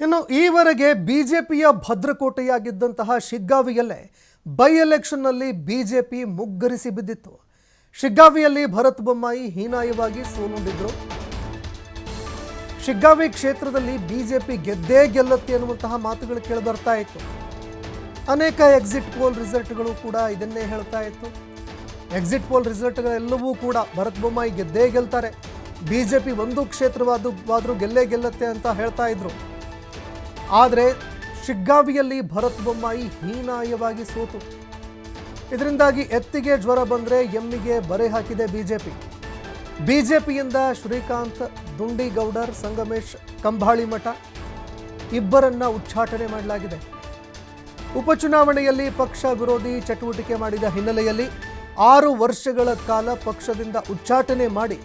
ಇನ್ನು ಈವರೆಗೆ ಬಿಜೆಪಿಯ ಭದ್ರಕೋಟೆಯಾಗಿದ್ದಂತಹ ಶಿಗ್ಗಾವಿಯಲ್ಲೇ ಬೈ ಎಲೆಕ್ಷನ್ನಲ್ಲಿ ಬಿಜೆಪಿ ಮುಗ್ಗರಿಸಿ ಬಿದ್ದಿತ್ತು. ಶಿಗ್ಗಾವಿಯಲ್ಲಿ ಭರತ್ ಬೊಮ್ಮಾಯಿ ಹೀನಾಯವಾಗಿ ಸೋಲುಂಡಿದ್ರು. ಶಿಗ್ಗಾವಿ ಕ್ಷೇತ್ರದಲ್ಲಿ ಬಿಜೆಪಿ ಗೆದ್ದೇ ಗೆಲ್ಲತ್ತೆ ಅನ್ನುವಂತಹ ಮಾತುಗಳು ಕೇಳಿಬರ್ತಾ ಇತ್ತು. ಅನೇಕ ಎಕ್ಸಿಟ್ ಪೋಲ್ ರಿಸಲ್ಟ್ಗಳು ಕೂಡ ಇದನ್ನೇ ಹೇಳ್ತಾ ಇತ್ತು. ಎಕ್ಸಿಟ್ ಪೋಲ್ ರಿಸಲ್ಟ್ಗಳೆಲ್ಲವೂ ಕೂಡ ಭರತ್ ಬೊಮ್ಮಾಯಿ ಗೆದ್ದೇ ಗೆಲ್ತಾರೆ. ಬಿಜೆಪಿ ಒಂದು ಕ್ಷೇತ್ರವಾದವಾದರೂ ಗೆಲ್ಲೇ ಗೆಲ್ಲತ್ತೆ ಅಂತ ಹೇಳ್ತಾ ಇದ್ರು. ಆದರೆ ಶಿಗ್ಗಾವಿಯಲ್ಲಿ ಭರತ್ ಬೊಮ್ಮಾಯಿ ಹೀನಾಯವಾಗಿ ಸೋತು. ಇದರಿಂದಾಗಿ ಎತ್ತಿಗೆ ಜ್ವರ ಬಂದರೆ ಎಮ್ಮಿಗೆ ಬರೆ ಹಾಕಿದೆ B J P B J ಪಿಯಿಂದ Srikanth, ದುಂಡಿಗೌಡರ್, Sangamesh, Kambali Math ಇಬ್ಬರನ್ನ ಉಚ್ಚಾಟನೆ ಮಾಡಲಾಗಿದೆ. ಉಪಚುನಾವಣೆಯಲ್ಲಿ ಪಕ್ಷ ವಿರೋಧಿ ಚಟುವಟಿಕೆ ಮಾಡಿದ ಹಿನ್ನೆಲೆಯಲ್ಲಿ ಆರು ವರ್ಷಗಳ ಕಾಲ ಪಕ್ಷದಿಂದ ಉಚ್ಚಾಟನೆ ಮಾಡಿ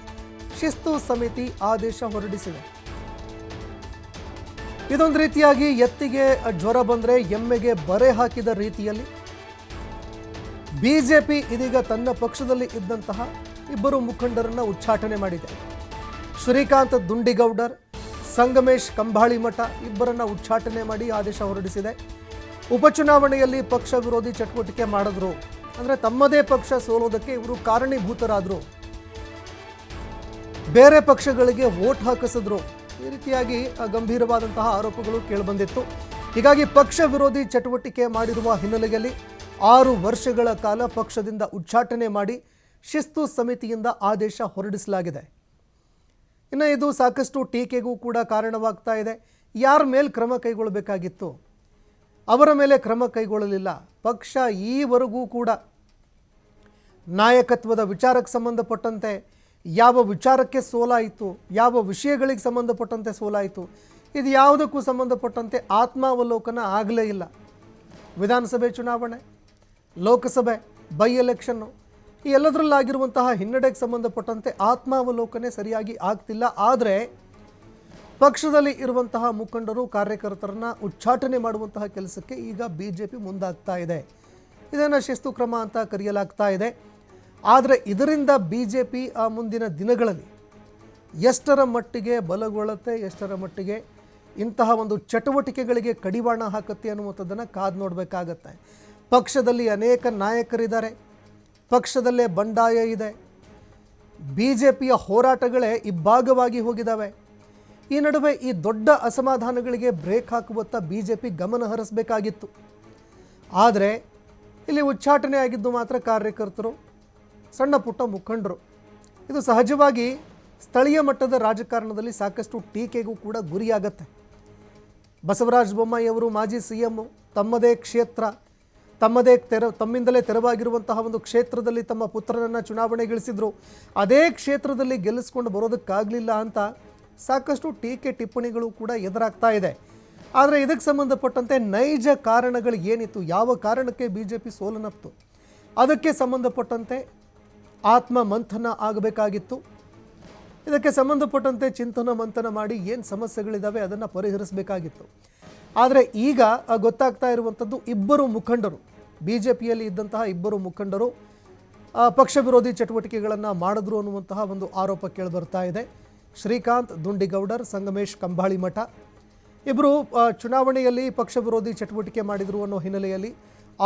ಶಿಸ್ತು ಸಮಿತಿ ಆದೇಶ ಹೊರಡಿಸಿದೆ. ಇದೊಂದು ರೀತಿಯಾಗಿ ಎತ್ತಿಗೆ ಜ್ವರ ಬಂದರೆ ಎಮ್ಮೆಗೆ ಬರೆ ಹಾಕಿದ ರೀತಿಯಲ್ಲಿ ಬಿಜೆಪಿ ಇದೀಗ ತನ್ನ ಪಕ್ಷದಲ್ಲಿ ಇದ್ದಂತಹ ಇಬ್ಬರು ಮುಖಂಡರನ್ನ ಉಚ್ಚಾಟನೆ ಮಾಡಿದೆ. ಶ್ರೀಕಾಂತ್ ದುಂಡಿಗೌಡರ್, ಸಂಗಮೇಶ್ ಕಂಬಾಳಿ ಮಠ ಇಬ್ಬರನ್ನ ಉಚ್ಚಾಟನೆ ಮಾಡಿ ಆದೇಶ ಹೊರಡಿಸಿದೆ. ಉಪಚುನಾವಣೆಯಲ್ಲಿ ಪಕ್ಷ ವಿರೋಧಿ ಚಟುವಟಿಕೆ ಮಾಡಿದ್ರು. ಅಂದರೆ ತಮ್ಮದೇ ಪಕ್ಷ ಸೋಲೋದಕ್ಕೆ ಇವರು ಕಾರಣೀಭೂತರಾದರು. ಬೇರೆ ಪಕ್ಷಗಳಿಗೆ ವೋಟ್ ಹಾಕಿಸಿದ್ರು. ಈ ರೀತಿಯಾಗಿ ಗಂಭೀರವಾದಂತಹ ಆರೋಪಗಳು ಕೇಳಿಬಂದಿತ್ತು. ಹೀಗಾಗಿ ಪಕ್ಷ ವಿರೋಧಿ ಚಟುವಟಿಕೆ ಮಾಡಿರುವ ಹಿನ್ನೆಲೆಯಲ್ಲಿ ಆರು ವರ್ಷಗಳ ಕಾಲ ಪಕ್ಷದಿಂದ ಉಚ್ಚಾಟನೆ ಮಾಡಿ ಶಿಸ್ತು ಸಮಿತಿಯಿಂದ ಆದೇಶ ಹೊರಡಿಸಲಾಗಿದೆ. ಇನ್ನು ಇದು ಸಾಕಷ್ಟು ಟೀಕೆಗೂ ಕೂಡ ಕಾರಣವಾಗ್ತಾ ಇದೆ. ಯಾರ ಮೇಲೆ ಕ್ರಮ ಕೈಗೊಳ್ಳಬೇಕಾಗಿತ್ತು? ಅವರ ಮೇಲೆ ಕ್ರಮ ಕೈಗೊಳ್ಳಲಿಲ್ಲ. ಪಕ್ಷ ಈವರೆಗೂ ಕೂಡ ನಾಯಕತ್ವದ ವಿಚಾರಕ್ಕೆ ಸಂಬಂಧಪಟ್ಟಂತೆ ಯಾವ ವಿಚಾರಕ್ಕೆ ಸೋಲಾಯಿತು, ಯಾವ ವಿಷಯಗಳಿಗೆ ಸಂಬಂಧಪಟ್ಟಂತೆ ಸೋಲಾಯಿತು, ಇದು ಯಾವುದಕ್ಕೂ ಸಂಬಂಧಪಟ್ಟಂತೆ ಆತ್ಮಾವಲೋಕನ ಆಗಲೇ ಇಲ್ಲ. ವಿಧಾನಸಭೆ ಚುನಾವಣೆ, ಲೋಕಸಭೆ ಬೈ ಎಲೆಕ್ಷನ್ನು ಈ ಎಲ್ಲದರಲ್ಲಾಗಿರುವಂತಹ ಹಿನ್ನಡೆಗೆ ಸಂಬಂಧಪಟ್ಟಂತೆ ಆತ್ಮಾವಲೋಕನೆ ಸರಿಯಾಗಿ ಆಗ್ತಿಲ್ಲ. ಆದರೆ ಪಕ್ಷದಲ್ಲಿ ಇರುವಂತಹ ಮುಖಂಡರು, ಕಾರ್ಯಕರ್ತರನ್ನ ಉಚ್ಚಾಟನೆ ಮಾಡುವಂತಹ ಕೆಲಸಕ್ಕೆ ಈಗ ಬಿ ಜೆ ಪಿ ಮುಂದಾಗ್ತಾ ಇದೆ. ಇದನ್ನು ಶಿಸ್ತು ಕ್ರಮ ಅಂತ ಕರೆಯಲಾಗ್ತಾ ಇದೆ. ಆದರೆ ಇದರಿಂದ ಬಿ ಜೆ ಪಿ ಆ ಮುಂದಿನ ದಿನಗಳಲ್ಲಿ ಎಷ್ಟರ ಮಟ್ಟಿಗೆ ಬಲಗೊಳ್ಳುತ್ತೆ, ಎಷ್ಟರ ಮಟ್ಟಿಗೆ ಇಂತಹ ಒಂದು ಚಟುವಟಿಕೆಗಳಿಗೆ ಕಡಿವಾಣ ಹಾಕುತ್ತೆ ಅನ್ನುವಂಥದ್ದನ್ನು ಕಾದು ನೋಡಬೇಕಾಗತ್ತೆ. ಪಕ್ಷದಲ್ಲಿ ಅನೇಕ ನಾಯಕರಿದ್ದಾರೆ, ಪಕ್ಷದಲ್ಲೇ ಬಂಡಾಯ ಇದೆ ಬಿ ಜೆ ಪಿಯ ಹೋರಾಟಗಳೇ ಇಬ್ಬಾಗವಾಗಿ ಹೋಗಿದ್ದಾವೆ ಈ ನಡುವೆ ಈ ದೊಡ್ಡ ಅಸಮಾಧಾನಗಳಿಗೆ ಬ್ರೇಕ್ ಹಾಕುವತ್ತ ಬಿ ಜೆ ಪಿ ಗಮನ ಹರಿಸಬೇಕಾಗಿತ್ತು. ಆದರೆ ಇಲ್ಲಿ ಉಚ್ಚಾಟನೆ ಆಗಿದ್ದು ಮಾತ್ರ ಕಾರ್ಯಕರ್ತರು ಸಣ್ಣ ಪುಟ್ಟ ಮುಖಂಡರು. ಇದು ಸಹಜವಾಗಿ ಸ್ಥಳೀಯ ಮಟ್ಟದ ರಾಜಕಾರಣದಲ್ಲಿ ಸಾಕಷ್ಟು ಟೀಕೆಗೂ ಕೂಡ ಗುರಿಯಾಗತ್ತೆ. ಬಸವರಾಜ ಬೊಮ್ಮಾಯಿ ಅವರು ಮಾಜಿ ಸಿ ಎಂ ತಮ್ಮದೇ ಕ್ಷೇತ್ರ, ತಮ್ಮದೇ ತೆರ, ತಮ್ಮಿಂದಲೇ ತೆರವಾಗಿರುವಂತಹ ಒಂದು ಕ್ಷೇತ್ರದಲ್ಲಿ ತಮ್ಮ ಪುತ್ರರನ್ನು ಚುನಾವಣೆಗಿಳಿಸಿದ್ರು. ಅದೇ ಕ್ಷೇತ್ರದಲ್ಲಿ ಗೆಲ್ಲಿಸ್ಕೊಂಡು ಬರೋದಕ್ಕಾಗಲಿಲ್ಲ ಅಂತ ಸಾಕಷ್ಟು ಟೀಕೆ ಟಿಪ್ಪಣಿಗಳು ಕೂಡ ಎದುರಾಗ್ತಾ ಇದೆ. ಆದರೆ ಇದಕ್ಕೆ ಸಂಬಂಧಪಟ್ಟಂತೆ ನೈಜ ಕಾರಣಗಳು ಏನಿತ್ತು? ಯಾವ ಕಾರಣಕ್ಕೆ ಬಿ ಜೆ ಪಿ ಸೋಲನಪ್ತು? ಅದಕ್ಕೆ ಸಂಬಂಧಪಟ್ಟಂತೆ ಆತ್ಮ ಮಂಥನ ಆಗಬೇಕಾಗಿತ್ತು. ಇದಕ್ಕೆ ಸಂಬಂಧಪಟ್ಟಂತೆ ಚಿಂತನ ಮಂಥನ ಮಾಡಿ ಏನು ಸಮಸ್ಯೆಗಳಿದ್ದಾವೆ ಅದನ್ನು ಪರಿಹರಿಸಬೇಕಾಗಿತ್ತು. ಆದರೆ ಈಗ ಗೊತ್ತಾಗ್ತಾ ಇರುವಂಥದ್ದು ಇಬ್ಬರು ಮುಖಂಡರು ಬಿ ಜೆ ಪಿಯಲ್ಲಿ ಇದ್ದಂತಹ ಇಬ್ಬರು ಮುಖಂಡರು ಪಕ್ಷ ವಿರೋಧಿ ಚಟುವಟಿಕೆಗಳನ್ನು ಮಾಡಿದ್ರು ಅನ್ನುವಂತಹ ಒಂದು ಆರೋಪ ಕೇಳಿಬರ್ತಾ ಇದೆ. ಶ್ರೀಕಾಂತ್ ದುಂಡಿಗೌಡರ್, ಸಂಗಮೇಶ್ ಕಂಬಾಳಿ ಮಠ ಇಬ್ಬರು ಚುನಾವಣೆಯಲ್ಲಿ ಪಕ್ಷ ವಿರೋಧಿ ಚಟುವಟಿಕೆ ಮಾಡಿದರು ಅನ್ನೋ ಹಿನ್ನೆಲೆಯಲ್ಲಿ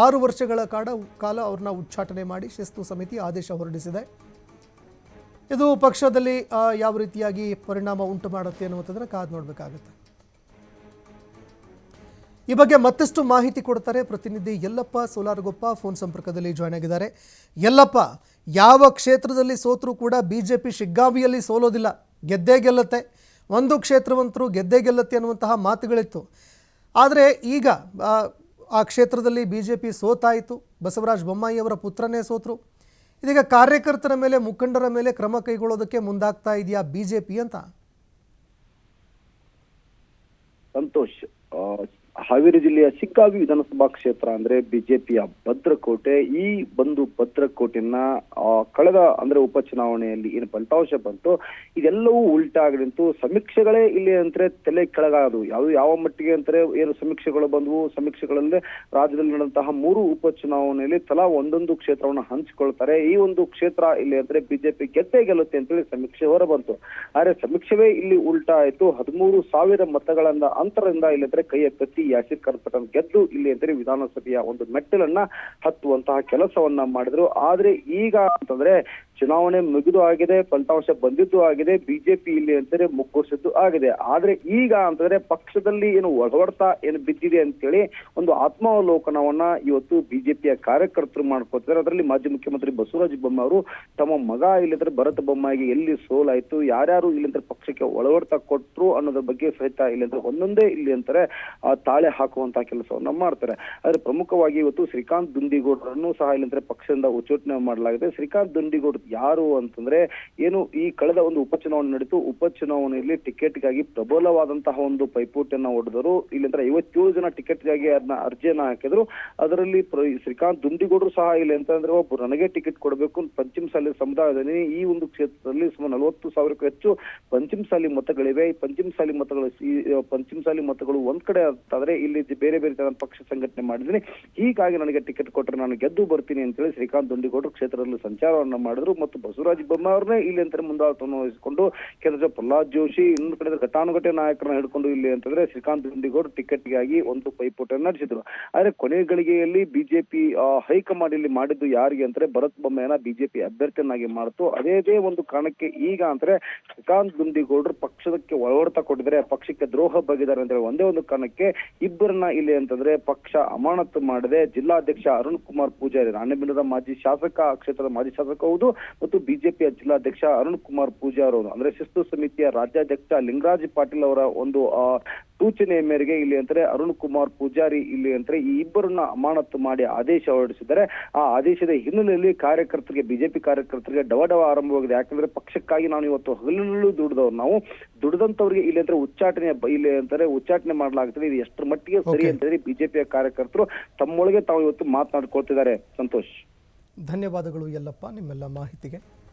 ಆರು ವರ್ಷಗಳ ಕಾಲ ಕಾಲ ಅವ್ರನ್ನ ಉಚ್ಚಾಟನೆ ಮಾಡಿ ಶಿಸ್ತು ಸಮಿತಿ ಆದೇಶ ಹೊರಡಿಸಿದೆ. ಇದು ಪಕ್ಷದಲ್ಲಿ ಯಾವ ರೀತಿಯಾಗಿ ಪರಿಣಾಮ ಉಂಟು ಮಾಡುತ್ತೆ ಅನ್ನುವಂಥದ್ದನ್ನು ಕಾದು ನೋಡಬೇಕಾಗುತ್ತೆ. ಈ ಬಗ್ಗೆ ಮತ್ತಷ್ಟು ಮಾಹಿತಿ ಕೊಡ್ತಾರೆ ಪ್ರತಿನಿಧಿ ಯಲ್ಲಪ್ಪ ಸೋಲಾರಗೊಪ್ಪ ಫೋನ್ ಸಂಪರ್ಕದಲ್ಲಿ ಜಾಯ್ನ್ ಆಗಿದ್ದಾರೆ. ಯಲ್ಲಪ್ಪ, ಯಾವ ಕ್ಷೇತ್ರದಲ್ಲಿ ಸೋತರೂ ಕೂಡ ಬಿ ಜೆ ಪಿ ಶಿಗ್ಗಾವಿಯಲ್ಲಿ ಸೋಲೋದಿಲ್ಲ, ಗೆದ್ದೇ ಗೆಲ್ಲತ್ತೆ. ಒಂದು ಕ್ಷೇತ್ರವಂತರು ಗೆದ್ದೇ ಗೆಲ್ಲತ್ತೆ ಅನ್ನುವಂತಹ ಮಾತುಗಳಿತ್ತು. ಆದರೆ ಈಗ ಆ, ಕ್ಷೇತ್ರದಲ್ಲಿ ಬಿ ಜೆ ಪಿ ಸೋತಾಯಿತು. ಬಸವರಾಜ ಬೊಮ್ಮಾಯಿ ಅವರ ಪುತ್ರನೇ ಸೋತರು. ಇದೀಗ ಕಾರ್ಯಕರ್ತರ ಮೇಲೆ ಮುಖಂಡರ ಮೇಲೆ ಕ್ರಮ ಕೈಗೊಳ್ಳೋದಕ್ಕೆ ಮುಂದಾಗ್ತಾ ಇದೆಯಾ ಬಿ ಜೆ ಪಿ ಅಂತ? ಸಂತೋಷ್ ಹಾವೇರಿ ಜಿಲ್ಲೆಯ ಸಿಕ್ಕಾವಿ ವಿಧಾನಸಭಾ ಕ್ಷೇತ್ರ ಅಂದ್ರೆ ಬಿಜೆಪಿಯ ಭದ್ರಕೋಟೆ. ಈ ಒಂದು ಭದ್ರಕೋಟೆನ ಕಳೆದ, ಅಂದ್ರೆ ಉಪಚುನಾವಣೆಯಲ್ಲಿ ಏನು ಫಲಿತಾಂಶ ಬಂತು, ಇದೆಲ್ಲವೂ ಉಲ್ಟಾಗಿ ನಿಂತು ಸಮೀಕ್ಷೆಗಳೇ ಇಲ್ಲಿ ಅಂದ್ರೆ ತಲೆ ಕೆಳಗಾದವು ಯಾವ ಯಾವ ಮಟ್ಟಿಗೆ ಅಂದ್ರೆ ಏನು ಸಮೀಕ್ಷೆಗಳು ಬಂದವು? ಸಮೀಕ್ಷೆಗಳಲ್ಲಿ ರಾಜ್ಯದಲ್ಲಿ ನಡೆದಂತಹ ಮೂರು ಉಪಚುನಾವಣೆಯಲ್ಲಿ ತಲಾ ಒಂದೊಂದು ಕ್ಷೇತ್ರವನ್ನು ಹಂಚಿಕೊಳ್ತಾರೆ. ಈ ಒಂದು ಕ್ಷೇತ್ರ ಇಲ್ಲಿ ಅಂದ್ರೆ ಬಿಜೆಪಿ ಗೆದ್ದೇ ಗೆಲ್ಲುತ್ತೆ ಅಂತೇಳಿ ಸಮೀಕ್ಷೆ ಹೊರ ಬಂತು ಆದ್ರೆ ಸಮೀಕ್ಷೆವೇ ಇಲ್ಲಿ ಉಲ್ಟಾ ಆಯ್ತು. ಹದಿಮೂರು ಸಾವಿರ ಮತಗಳನ್ನ ಅಂತರದಿಂದ ಇಲ್ಲಿ ಅಂದ್ರೆ ಕೈ ಕತ್ತಿ ಯಾಸಿರ್ ಕರ್ಪಟನ್ ಗೆದ್ದು ಇಲ್ಲಿ ಅಂದ್ರೆ ವಿಧಾನಸಭೆಯ ಒಂದು ಮೆಟ್ಟಲನ್ನ ಹತ್ತುವಂತಹ ಕೆಲಸವನ್ನ ಮಾಡಿದ್ರು. ಆದ್ರೆ ಈಗ ಅಂತಂದ್ರೆ ಚುನಾವಣೆ ಮುಗಿದು ಆಗಿದೆ, ಫಲಿತಾಂಶ ಬಂದಿದ್ದು ಆಗಿದೆ, ಬಿಜೆಪಿ ಇಲ್ಲಿ ಅಂತಾರೆ ಮುಗ್ಗುರಿಸಿದ್ದು ಆಗಿದೆ. ಆದ್ರೆ ಈಗ ಅಂತಂದ್ರೆ ಪಕ್ಷದಲ್ಲಿ ಏನು ಒಳವಡ್ತ ಏನು ಬಿದ್ದಿದೆ ಅಂತೇಳಿ ಒಂದು ಆತ್ಮಾವಲೋಕನವನ್ನ ಇವತ್ತು ಬಿಜೆಪಿಯ ಕಾರ್ಯಕರ್ತರು ಮಾಡ್ಕೊತಿದ್ದಾರೆ. ಅದರಲ್ಲಿ ಮಾಜಿ ಮುಖ್ಯಮಂತ್ರಿ ಬಸವರಾಜ ಬೊಮ್ಮಾಯಿ ಅವರು ತಮ್ಮ ಮಗ ಇಲ್ಲಿದ್ರೆ ಭರತ ಬೊಮ್ಮಾಯಿಗೆ ಎಲ್ಲಿ ಸೋಲಾಯ್ತು, ಯಾರ್ಯಾರು ಇಲ್ಲಿಂದ್ರೆ ಪಕ್ಷಕ್ಕೆ ಒಳವಡ್ತ ಕೊಟ್ರು ಅನ್ನೋದ್ರ ಬಗ್ಗೆ ಸಹಿತ ಇಲ್ಲಿಂದ್ರೆ ಒಂದೊಂದೇ ಇಲ್ಲಿ ಅಂತಾರೆ ತಾಳೆ ಹಾಕುವಂತಹ ಕೆಲಸವನ್ನ ಮಾಡ್ತಾರೆ. ಆದ್ರೆ ಪ್ರಮುಖವಾಗಿ ಇವತ್ತು ಶ್ರೀಕಾಂತ್ ದುಂಡಿಗೌಡರನ್ನು ಸಹ ಇಲ್ಲಂದ್ರೆ ಪಕ್ಷದಿಂದ ಉಚ್ಚೋಟನೆ ಮಾಡಲಾಗಿದೆ. ಶ್ರೀಕಾಂತ್ ದುಂಡಿಗೌಡ ಯಾರು ಅಂತಂದ್ರೆ ಏನು ಈ ಕಳೆದ ಒಂದು ಉಪಚುನಾವಣೆ ನಡೀತು. ಉಪಚುನಾವಣೆಯಲ್ಲಿ ಟಿಕೆಟ್ಗಾಗಿ ಪ್ರಬಲವಾದಂತಹ ಒಂದು ಪೈಪೋಟಿಯನ್ನ ಹೊಡೆದರು. ಇಲ್ಲಂದ್ರೆ ಐವತ್ತೇಳು ಜನ ಟಿಕೆಟ್ಗಾಗಿ ಅದನ್ನ ಅರ್ಜಿಯನ್ನ ಹಾಕಿದ್ರು. ಅದರಲ್ಲಿ ಶ್ರೀಕಾಂತ್ ದುಂಡಿಗೌಡರು ಸಹ ಇಲ್ಲ ಅಂತಂದ್ರೆ ಒಬ್ಬರು ನನಗೆ ಟಿಕೆಟ್ ಕೊಡಬೇಕು. ಪಂಚಮಸಾಲಿ ಸಮುದಾಯದಲ್ಲಿ ಈ ಒಂದು ಕ್ಷೇತ್ರದಲ್ಲಿ ಸುಮಾರು ನಲವತ್ತು ಸಾವಿರಕ್ಕೂ ಹೆಚ್ಚು ಪಂಚಮಸಾಲಿ ಮತಗಳಿವೆ. ಈ ಪಂಚಮಸಾಲಿ ಮತಗಳು ಪಂಚಮಸಾಲಿ ಮತಗಳು ಒಂದ್ ಕಡೆ ಆದ್ರೆ ಇಲ್ಲಿ ಬೇರೆ ಬೇರೆ ತರ ಪಕ್ಷ ಸಂಘಟನೆ ಮಾಡಿದ್ರೆ ಹೀಗಾಗಿ ನನಗೆ ಟಿಕೆಟ್ ಕೊಟ್ಟರೆ ನಾನು ಗೆದ್ದು ಬರ್ತೀನಿ ಅಂತೇಳಿ ಶ್ರೀಕಾಂತ್ ದುಂಡಿಗೌಡರು ಕ್ಷೇತ್ರದಲ್ಲಿ ಸಂಚಾರವನ್ನ ಮಾಡಿದ್ರು ಮತ್ತು ಬಸವರಾಜ ಬೊಮ್ಮ ಅವ್ರನ್ನೇ ಇಲ್ಲಿ ಅಂತ ಮುಂದಾಳತ್ವವನ್ನು ವಹಿಸಿಕೊಂಡು ಕೇಂದ್ರ ಪ್ರಹ್ಲಾದ್ ಜೋಶಿ ಇನ್ನೊಂದು ಕಡೆ ಘಟಾನುಘಟಿ ನಾಯಕರನ್ನ ಹಿಡ್ಕೊಂಡು ಇಲ್ಲಿ ಅಂತಂದ್ರೆ ಶ್ರೀಕಾಂತ್ ದುಂಡಿಗೌಡರು ಟಿಕೆಟ್ಗಾಗಿ ಒಂದು ಪೈಪೋಟಿಯನ್ನು ನಡೆಸಿದ್ರು. ಆದ್ರೆ ಕೊನೆ ಗಳಿಗೆಯಲ್ಲಿ ಬಿಜೆಪಿ ಹೈಕಮಾಂಡ್ ಇಲ್ಲಿ ಮಾಡಿದ್ದು ಯಾರಿಗೆ ಅಂದ್ರೆ ಭರತ್ ಬೊಮ್ಮೆಯನ್ನ ಬಿಜೆಪಿ ಅಭ್ಯರ್ಥಿಯನ್ನಾಗಿ ಮಾಡಿತು. ಅದೇ ಒಂದು ಕಾರಣಕ್ಕೆ ಈಗ ಅಂದ್ರೆ ಶ್ರೀಕಾಂತ್ ದುಂಡಿಗೌಡರು ಪಕ್ಷದಕ್ಕೆ ಒಳವಡ್ತ ಕೊಟ್ಟಿದ್ದಾರೆ. ಪಕ್ಷಕ್ಕೆ ದ್ರೋಹ ಬಗೆದಾರೆ ಅಂತ ಹೇಳಿ ಒಂದೇ ಒಂದು ಕಾರಣಕ್ಕೆ ಇಬ್ಬರನ್ನ ಇಲ್ಲಿ ಅಂತಂದ್ರೆ ಪಕ್ಷ ಅಮಾನತು ಮಾಡದೆ ಜಿಲ್ಲಾಧ್ಯಕ್ಷ ಅರುಣ್ ಕುಮಾರ್ ಪೂಜಾರಿ, ರಾಣೆಬೆನ್ನೂರ ಮಾಜಿ ಶಾಸಕ, ಆ ಕ್ಷೇತ್ರದ ಮಾಜಿ ಶಾಸಕ ಹೌದು, ಮತ್ತು ಬಿಜೆಪಿಯ ಜಿಲ್ಲಾಧ್ಯಕ್ಷ ಅರುಣ್ ಕುಮಾರ್ ಪೂಜಾರ್ ಅವರು. ಅಂದ್ರೆ ಶಿಸ್ತು ಸಮಿತಿಯ ರಾಜ್ಯಾಧ್ಯಕ್ಷ ಲಿಂಗರಾಜ್ ಪಾಟೀಲ್ ಅವರ ಒಂದು ಆ, ಸೂಚನೆಯ ಮೇರೆಗೆ ಇಲ್ಲಿ ಅಂತಾರೆ ಅರುಣ್ ಕುಮಾರ್ ಪೂಜಾರಿ ಇಲ್ಲಿ ಅಂತಾರೆ ಈ ಇಬ್ಬರನ್ನ ಅಮಾನತು ಮಾಡಿ ಆದೇಶ ಹೊರಡಿಸಿದ್ದಾರೆ. ಆ ಆದೇಶದ ಹಿನ್ನೆಲೆಯಲ್ಲಿ ಕಾರ್ಯಕರ್ತರಿಗೆ ಬಿಜೆಪಿ ಕಾರ್ಯಕರ್ತರಿಗೆ ಡವಡವ ಆರಂಭವಾಗಿದೆ. ಯಾಕಂದ್ರೆ ಪಕ್ಷಕ್ಕಾಗಿ ನಾವು ಇವತ್ತು ಹಗಲಿನಲ್ಲೂ ದುಡಿದವ್ರು. ನಾವು ದುಡಿದಂತವ್ರಿಗೆ ಇಲ್ಲಿ ಅಂದ್ರೆ ಉಚ್ಚಾಟನೆ ಇಲ್ಲಿ ಅಂತಾರೆ ಉಚ್ಚಾಟನೆ ಮಾಡಲಾಗ್ತದೆ. ಇದು ಎಷ್ಟರ ಮಟ್ಟಿಗೆ ಸರಿ ಅಂತೇಳಿ ಅಂತ ಹೇಳಿ ಬಿಜೆಪಿಯ ಕಾರ್ಯಕರ್ತರು ತಮ್ಮೊಳಗೆ ತಾವು ಇವತ್ತು ಮಾತನಾಡ್ಕೊಳ್ತಿದ್ದಾರೆ. ಸಂತೋಷ್. ಧನ್ಯವಾದಗಳು ಎಲ್ಲಪ್ಪ ನಿಮ್ಮೆಲ್ಲ ಮಾಹಿತಿಗೆ.